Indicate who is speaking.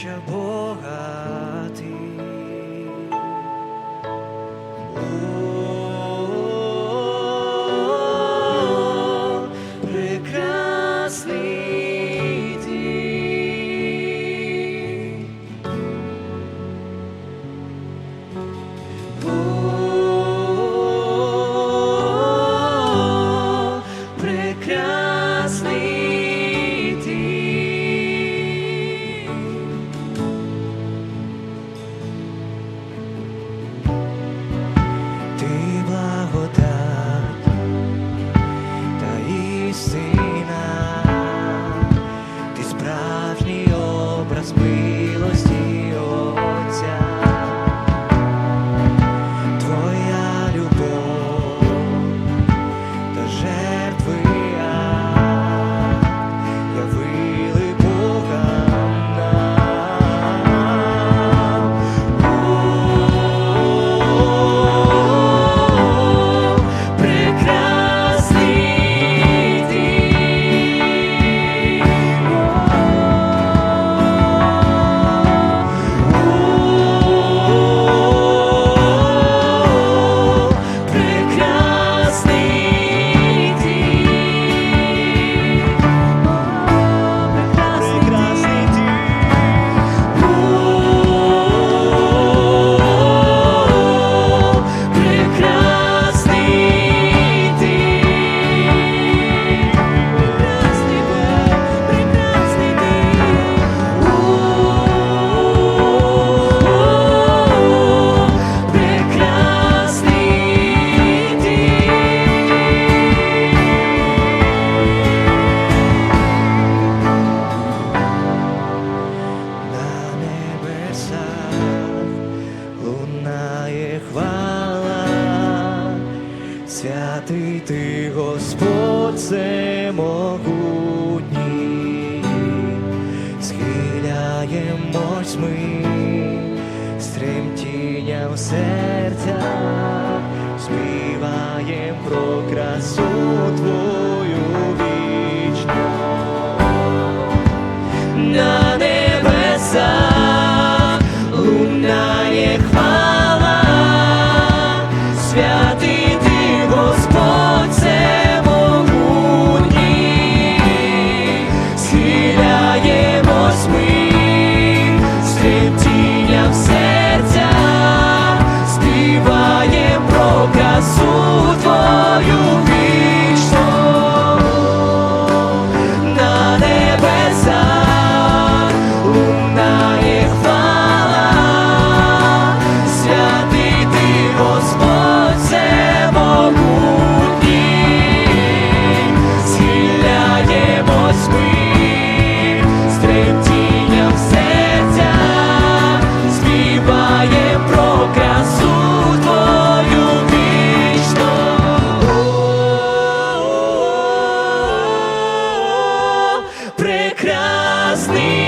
Speaker 1: życia Boga. святий ти, Господь всемогутній, схиляємось ми з серця, співаєм про красу. красу Твою. sleep.